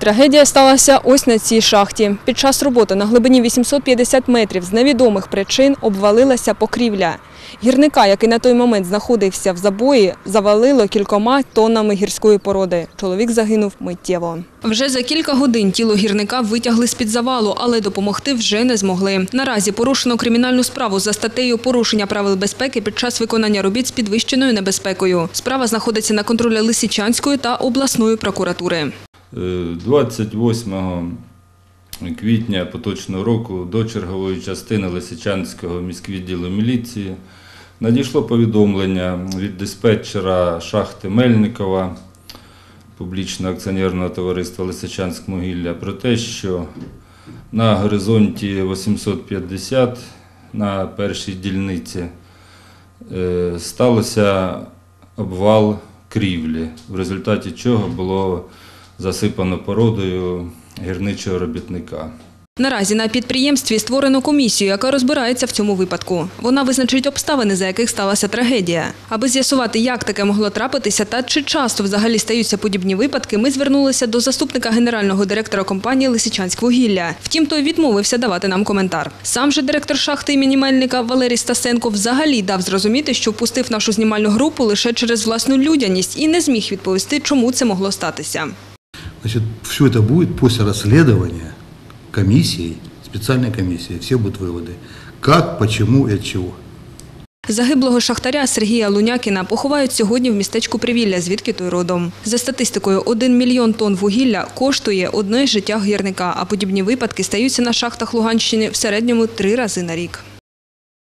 Трагедія сталася ось на цій шахті. Під час роботи на глибині 850 метрів з невідомих причин обвалилася покрівля. Гірника, який на той момент знаходився в забої, завалило кількома тоннами гірської породи. Чоловік загинув миттєво. Вже за кілька годин тіло гірника витягли з-під завалу, але допомогти вже не змогли. Наразі порушено кримінальну справу за статтею порушення правил безпеки під час виконання робіт з підвищеною небезпекою. Справа знаходиться на контролі Лисичанської та обласної прокуратури. Е, 28 квітня поточного року до чергової частини Лисичанського міськвідділу міліції надійшло повідомлення від диспетчера шахти Мельникова публічного акціонерного товариства Лисичанськмогілля про те, що на горизонті 850 на першій дільниці е, сталося обвал крівлі, в результаті чого було засипано породою гірничого робітника. Наразі на підприємстві створено комісію, яка розбирається в цьому випадку. Вона визначить обставини, за яких сталася трагедія. Аби з'ясувати, як таке могло трапитися та чи часто взагалі стаються подібні випадки, ми звернулися до заступника генерального директора компанії «Лисичанськвугілля». Втім, той відмовився давати нам коментар. Сам же директор шахти імені Мельника Валерій Стасенко взагалі дав зрозуміти, що впустив нашу знімальну групу лише через власну людяність і не зміг відповісти, чому це могло статися. Значит, все это будет после расследования комиссией, специальной комиссией, все будут выводы. Как, почему и от чего. Загиблого шахтаря Сергія Лунякіна поховають сьогодні в містечку Привілля, звідки той родом. За статистикою, 1 мільйон тонн вугілля коштує одне життя гірника, а подібні випадки стаються на шахтах Луганщини в середньому три рази на рік.